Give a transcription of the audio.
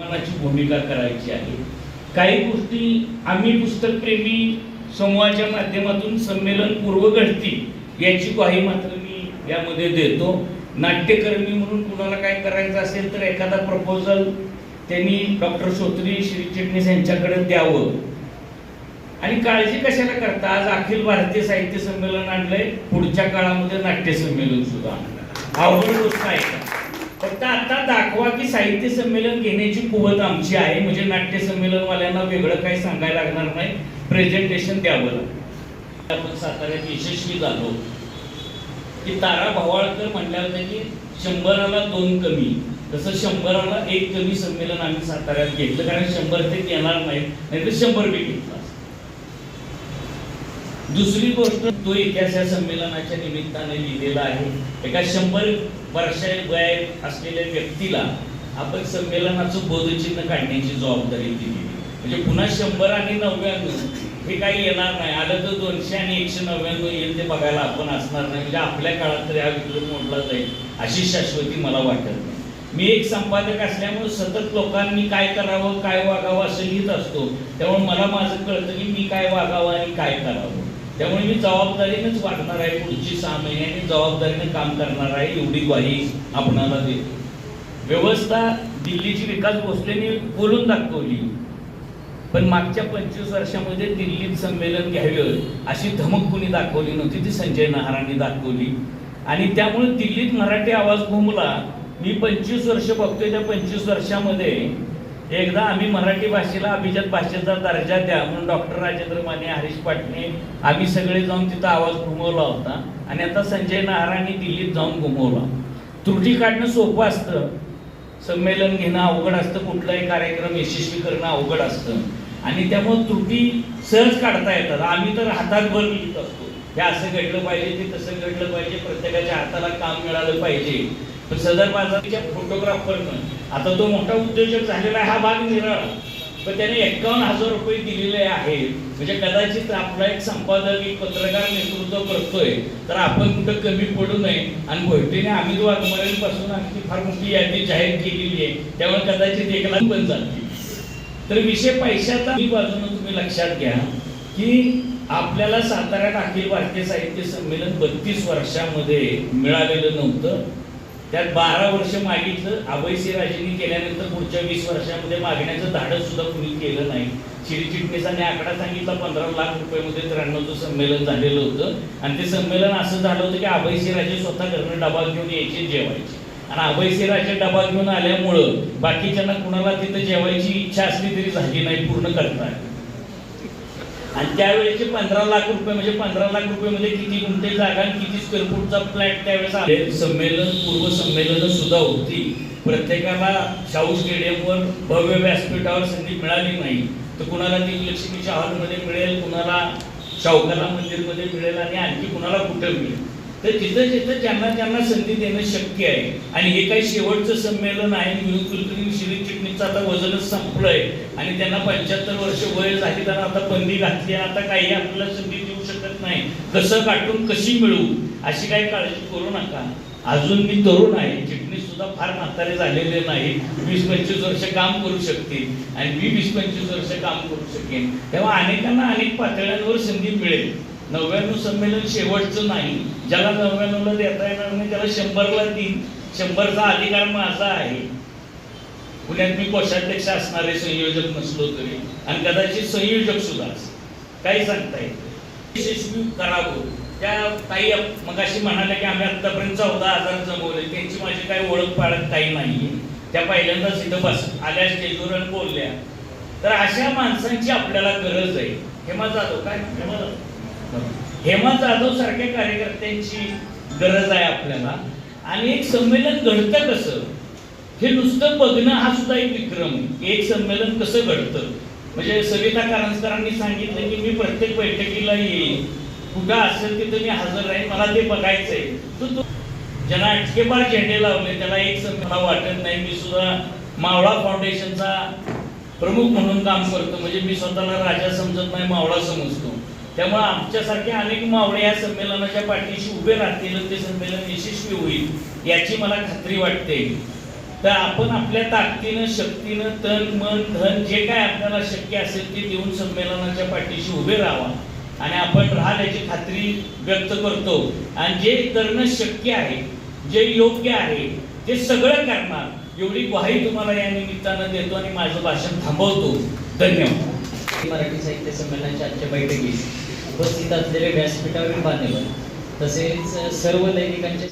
मनाची भूमिका करायची आहे? काही गोष्टी आम्ही पुस्तकप्रेमी समूहाच्या माध्यमातून संमेलन पूर्व घडतील याची ग्वाही मात्र मी यामध्ये देतो. नाट्यकर्मी म्हणून कुणाला काय करायचं असेल तर एखादा प्रपोजल त्यांनी डॉक्टर श्रोत्री श्री चिटणीस यांच्याकडे द्यावं. आणि काळजी कशाला करता? आज अखिल भारतीय साहित्य संमेलन आणलंय. पुढच्या काळामध्ये नाट्य संमेलन सुद्धा आणणार. अवघड गोष्ट आहे फक्त आता दाखवा की साहित्य संमेलन घेण्याची कुवत आमची आहे. म्हणजे नाट्य संमेलनवाल्यांना वेगळं काही सांगायला लागणार नाही. प्रेझेंटेशन द्यावं लागेल. आपण साताऱ्यात यशस्वी झालो. की तारा भवाळकर म्हटल्यावर त्यांनी शंभराला दोन कमी. तसं शंभराला एक कमी संमेलन आम्ही साताऱ्यात घेतलं. कारण शंभर ते येणार नाही नाही तर शंभर बी घेतला. दुसरी गोष्ट तो इतिहास या संमेलनाच्या निमित्ताने लिहिलेला आहे. एका शंभर वर्षा वय असलेल्या व्यक्तीला आपण संमेलनाचं बोधचिन्ह काढण्याची जबाबदारी दिली. म्हणजे पुन्हा शंभर आणि नव्याण्णव हे काही येणार नाही. आलं तर दोनशे आणि एकशे नव्याण्णव येईल ते बघायला आपण असणार नाही. म्हणजे आपल्या काळात तरी हा विक्रम मोडला जाईल अशी शाश्वती मला वाटत नाही. मी एक संपादक असल्यामुळे सतत लोकांनी काय करावं काय वागावं असं लिहित असतो. त्यामुळे मला माझं कळतं की मी काय वागावं आणि काय करावं. त्यामुळे मी जबाबदारीनेच वाटणार आहे. पुढची सहा महिन्याने जबाबदारीने काम करणार आहे. एवढी ग्वाही आपणाला देतो. व्यवस्था दिल्लीची विकास भोसलेने बोलून दाखवली. पण मागच्या पंचवीस वर्षामध्ये दिल्लीत संमेलन घ्यावं अशी धमक कुणी दाखवली नव्हती. ती संजय नहारांनी दाखवली. आणि त्यामुळे दिल्लीत मराठी आवाज घुमला मी पंचवीस वर्ष बघतोय. त्या पंचवीस वर्षामध्ये एकदा आम्ही मराठी भाषेला अभिजात भाषेचा दर्जा द्या म्हणून डॉक्टर राजेंद्र माने हरीश पाटणे आम्ही सगळे जाऊन तिथं आवाज घुमवला होता. आणि आता संजय नाहरांनी दिल्लीत जाऊन घुमवला. त्रुटी काढणं सोपं असतं. संमेलन घेणं अवघड असतं. कुठलाही कार्यक्रम यशस्वी करणं अवघड असतं. आणि त्यामुळे त्रुटी सहज काढता येतात. आम्ही तर हातात भर लिहित असतो. हे असं घडलं पाहिजे ते तसं घडलं पाहिजे. प्रत्येकाच्या हाताला काम मिळालं पाहिजे. पण सदर बाजाराच्या फोटोग्राफरनं आता तो मोठा उद्योजक झालेला आहे हा भाग निराळा. पण त्याने एक्कावन्न हजार रुपये दिलेले आहेत. म्हणजे कदाचित आपला एक संपादक एक पत्रकार नेतृत्व करतोय तर आपण कुठं कमी पडू नये. आणि भोयटीने अमित वाघमारेंपासून आणखी फार मोठी यादी जाहीर केलेली आहे. त्यामुळे कदाचित एक लाख पण जातील. तर विषय पैशाचा ही बाजूने तुम्ही लक्षात घ्या की आपल्याला साताऱ्यात अखिल भारतीय साहित्य संमेलन बत्तीस वर्षामध्ये मिळालेलं नव्हतं. त्यात बारा वर्ष मागितलं. अभयसिंह राजेंनी केल्यानंतर पुढच्या वीस वर्षामध्ये मागण्याचं धाडस सुद्धा कुणी केलं नाही. श्री चिटणीसांनी आकडा सांगितला पंधरा लाख रुपयामध्ये त्र्याण्णवचं संमेलन झालेलं होतं. आणि ते संमेलन असं झालं होतं की अभयसिंह राजे स्वतः घरनं डबा घेऊन यायचे जेवायचे. आणि अभयसिंह राजे डबा घेऊन आल्यामुळं बाकीच्यांना कुणाला तिथं जेवायची इच्छा असली तरी झाली नाही पूर्ण करता आणि त्यावेळेचे पंधरा लाख रुपये म्हणजे पंधरा लाख रुपये मध्ये किती गुंठे जागा आणि किती स्क्वेअर फूटचा फ्लॅट त्यावेळेस आले. संमेलन पूर्व संमेलन सुद्धा होती. प्रत्येकाला शाहू स्टेडियमवर भव्य व्यासपीठावर संधी मिळाली नाही. तर कुणाला ती लक्ष्मीच्या हॉलमध्ये मिळेल कुणाला शाहूकाला मंदिरमध्ये मिळेल आणि आणखी कुणाला कुठे मिळेल? तर जिथं जिथं ज्यांना ज्यांना संधी देणं शक्य आहे आणि हे काही शेवटचं संमेलन आहे मिळून कुलकर्णी श्री चिटणीचं आता वजनच संपलंय आणि त्यांना पंच्याहत्तर वर्ष वय झाली तर आता बंदी घातली आता काही आपल्याला संधी देऊ शकत नाही. कसं काटून कशी मिळवू अशी काही काळजी करू नका. अजून मी तरुण आहे चिटणीस सुद्धा फार म्हातारे झालेले नाही वीस पंचवीस वर्ष काम करू शकतील आणि मी वीस पंचवीस वर्ष काम करू शकेन. तेव्हा अनेकांना अनेक पातळ्यांवर संधी मिळेल. नव्याण्णव संमेलन शेवटचं नाही. ज्याला नव्याण्णवला देता येणार नाही त्याला शंभरला तीन. शंभरचा अधिकार माझा आहे. पुण्यात मी कोषाध्यक्ष असणारे संयोजक नसलो तरी. आणि कदाचित संयोजक सुद्धा असेल. काही सांगता येत यशस्वी करावं. त्या काही मगाशी म्हणाल्या की आम्ही आतापर्यंत चौदा हजार जमवले. त्यांची माझी काही ओळख पाळत काही नाही त्या पहिल्यांदाच इथं बस आल्या स्टेजवर आणि बोलल्या. तर अशा माणसांची आपल्याला गरज आहे. हेमा जाधव काय? हेमा जाधव. हेमा जाधव सारख्या कार्यकर्त्यांची गरज आहे आपल्याला. आणि एक संमेलन घडतं कसं? हे नुसतं बघणं हा सुद्धा एक विक्रम. एक संमेलन कसं घडतं? म्हणजे सविता कारंजकरांनी सांगितलं की मी प्रत्येक बैठकीला येईन. कुठं असेल तिथं मी हजर राहीन मला ते बघायचंय. तर तो ज्यांना अटकेपार झेंडे लावले त्याला एक मला वाटत नाही मी सुद्धा मावळा फाउंडेशनचा प्रमुख म्हणून काम करतो. म्हणजे मी स्वतःला राजा समजत नाही मावळा समजतो. त्यामुळे आमच्यासारखे अनेक मावळे या संमेलनाच्या पाठीशी उभे राहतील ते संमेलन यशस्वी होईल याची मला खात्री वाटते. तर आपण आपल्या ताकदीनं शक्तीनं तन मन धन जे काय आपल्याला शक्य असेल ते देऊन संमेलनाच्या पाठीशी उभे राहावा. आणि आपण राहाल याची खात्री व्यक्त करतो. आणि जे करणं शक्य आहे जे योग्य आहे ते सगळं करणार एवढी ग्वाही तुम्हाला या निमित्तानं देतो आणि माझं भाषण थांबवतो. धन्यवाद. मराठी साहित्य संमेलनाच्या आजच्या बैठकीत उपस्थित असलेले व्यासपीठावरील मान्यवर तसेच सर्व दैनिकांचे